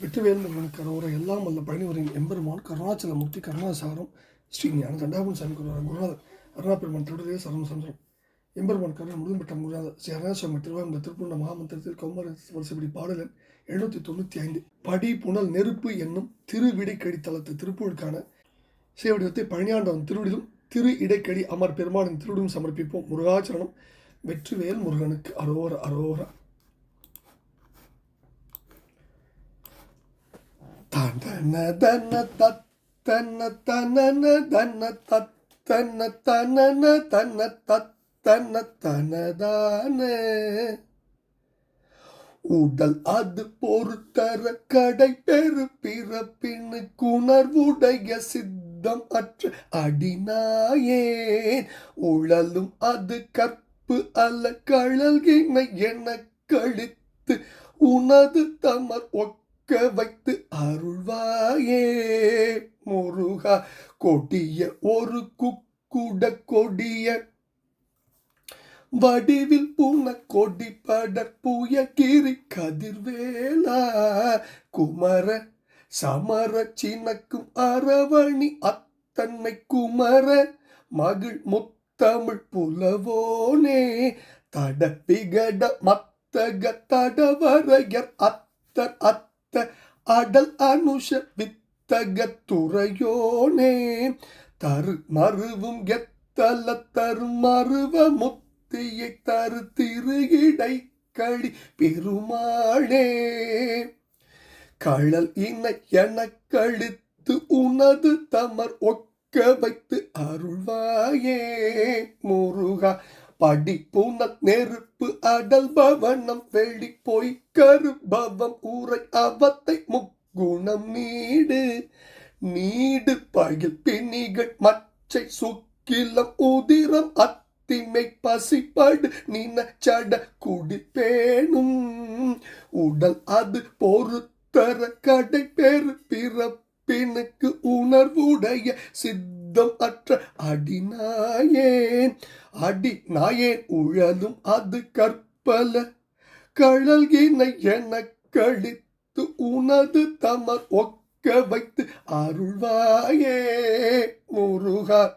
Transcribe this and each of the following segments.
வெற்றிவேல் முருகனுக்கு அரோர எல்லாம் வல்ல பழனிவரின் எம்பெருமான் கருணாச்சல முக்தி கருணாசாரம் ஸ்ரீ ஞான தண்டாபன் சாமி குருவார் குருநாதர் அருணாபெருமான் தொடரே சரணம் சந்திரம் எம்பெருமான் கருணா முழும்பெற்ற குருநாதர் ஸ்ரீ அருணாசுவாமி திருவாரூர் திருப்பூர்ண மகாமந்திரத்தில் கௌமர வருஷப்படி பாடலன் எழுநூற்றி தொண்ணூற்றி ஐந்து. படி புனல் நெருப்பு என்னும் திருவிடைக்கடி தளத்து திருப்பூருக்கான சேவடிவத்தை பழனியாண்டவன் திருவிடிலும் திரு இடைக்கடி அமர் பெருமானின் திருவிடும் சமர்ப்பிப்போம். முருகாச்சரணம் வெற்றிவேல் முருகனுக்கு அரோர அரோர. தன தன தத்தன தனன தன தத்தன தனன தன தத்தன தனதான உடல் அது பொறுத்தர கடை பெரு பிறப்பின்னு குணர்வுடைய சித்தம் அற்ற அடினாயேன் உழலும் அது கற்பு அல்ல கழல்கின என கழித்து உனது தமர் ஒக்க வைத்து அருள்வாயே. முருகா கொடிய ஒரு குக்குட கொடிய. வடிவில் பூன கொடி படர் புய கிரி கதிர்வேலா. குமர சமர சினக்கும் அரவணி அத்தன்மை குமர. மகிழ் முத்தமிழ் புலவோனே. தடப்பிகட மத்தக தடவரையர் அத்தர் அத்த அடல் அனுஷ வித்தகத்துறையோனே. தரு மருவும் எத்தல தரு மருவ முத்தியை தரு திரு இடை பெருமாளே. கழல் இன எனக்கழித்து உனது தமர் ஒக்க வைத்து அருள்வாயே முருகா. படி நெருப்பு அடல் பவனம் வெளி போய் கருபவம் ஊரை அவத்தை முக்குணம் நீடு. நீடு பயில் பிணிகள் மச்சை சுக்கிலம் உதிரம் அத்திமை பசிப்பாடு நினச்சட சட குடிப்பேனும் உடல் அது பொறுத்தர கடை பெரு பிறப்பினுக்கு உணர்வுடைய சித்த யுத்தம் அற்ற அடிநாயேன் அடி நாயேன் உழலும் அது கற்பல. கழல்கினை என கழித்து உனது தமர் ஒக்க வைத்து அருள்வாயே முருகா.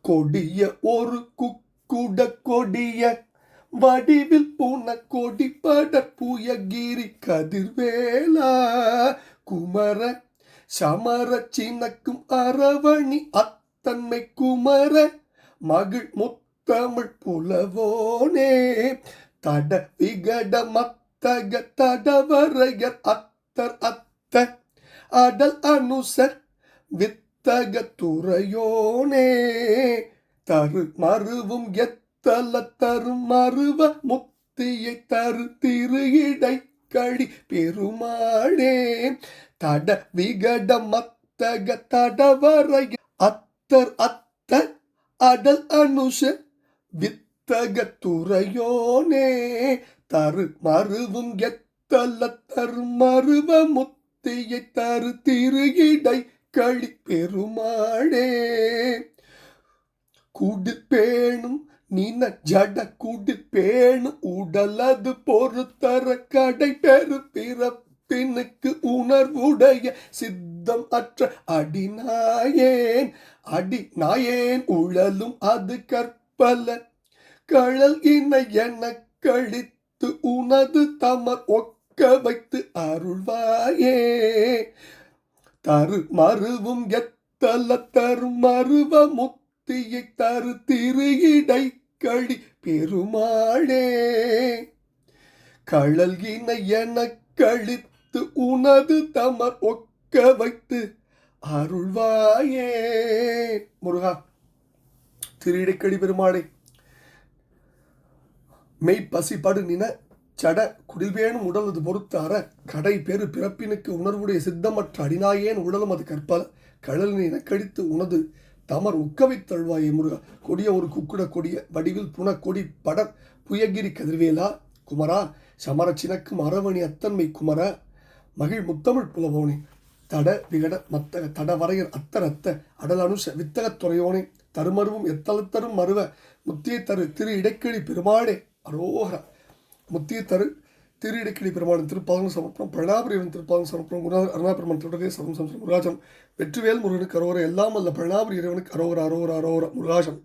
கொடிய ஒரு குக்குட கொடிய வடிவில் பூன கொடிப்பட பட புயகிரி கதிர்வேலா. குமர சமர சீனக்கும் அரவணி அத்தன்மை குமர மகிழ் முத்தமிழ் புலவோனே. தட விகட மத்தக தடவரையர் அத்தர் அத்த அடல் அனுசர் வித்தக துறையோனே. தரு மருவும் எத்தல தரு மருவ முத்தியை தரு திரு இடை கழி பெருமாளே. தட விகட மத்தக தடவரைய அத்தர் அத்த அடல் அனுஷ வித்தக துறையோனே தரு மருவும் எத்தல தரு மருவ முத்தியை தரு திருகிடை இடை களி பெருமாளே. குடிப்பேணும் நின ஜட குடிப்பேணும் உடலது பொறுத்தர கடை பெரு பிறப்பு பிறப்பினுக்கு உணர்வுடைய சித்தம் அற்ற அடிநாயேன் அடி நாயேன் உழலும் அது கற்பல. கழல் இன என கழித்து உனது தமர் ஒக்க வைத்து அருள்வாயே. தரு மருவும் எத்தல தரு மருவ முத்தியை தரு திரு இடை கழி பெருமாளே. கழல் கழல்கின என கழித்து உனது தமர் ஒக்க வைத்து அருள்வாயே. முருகா திரு இடைக்கடி பெருமாளே மெய் பசிப்படு நின சட குடில்வேணும் உடலது பொறுத்தார கடை பெரு பிறப்பினுக்கு உணர்வுடைய சித்தமற்ற அடிநாயேன் உடலும் அது கற்பல கடலினை இனக்கடித்து உனது தமர் உக்கவித்தழ்வாயே முருகா. கொடிய ஒரு குக்குட கொடிய வடிவில் புன கொடி படர் புயகிரி கதிர்வேலா குமரா சமர சினக்கும் அரவணி அத்தன்மை குமர மகிழ் முத்தமிழ் புலவோனே தட விகட மத்தக தடவரையர் அத்தரத்த அத்த வித்தகத்துறையோனே தருமருவும் எத்தலத்தரும் மருவ முத்திய தரு திரு இடைக்கிழி பெருமாடே அரோகர. முத்திய தரு திரு இடைக்கிழி பெருமானின் திருப்பாதம் சமர்ப்பணம் பிரணாபுரியவன் திருப்பாதம் சமர்ப்பணம் குருநாதர் அருணா பெருமான் சமம் சரம் முருகாஜம் வெற்றிவேல் முருகனுக்கு அரோகர எல்லாம் அல்ல பிரணாபுரி இறைவனுக்கு அரோகர அரோகர அரோகர முருகாஜம்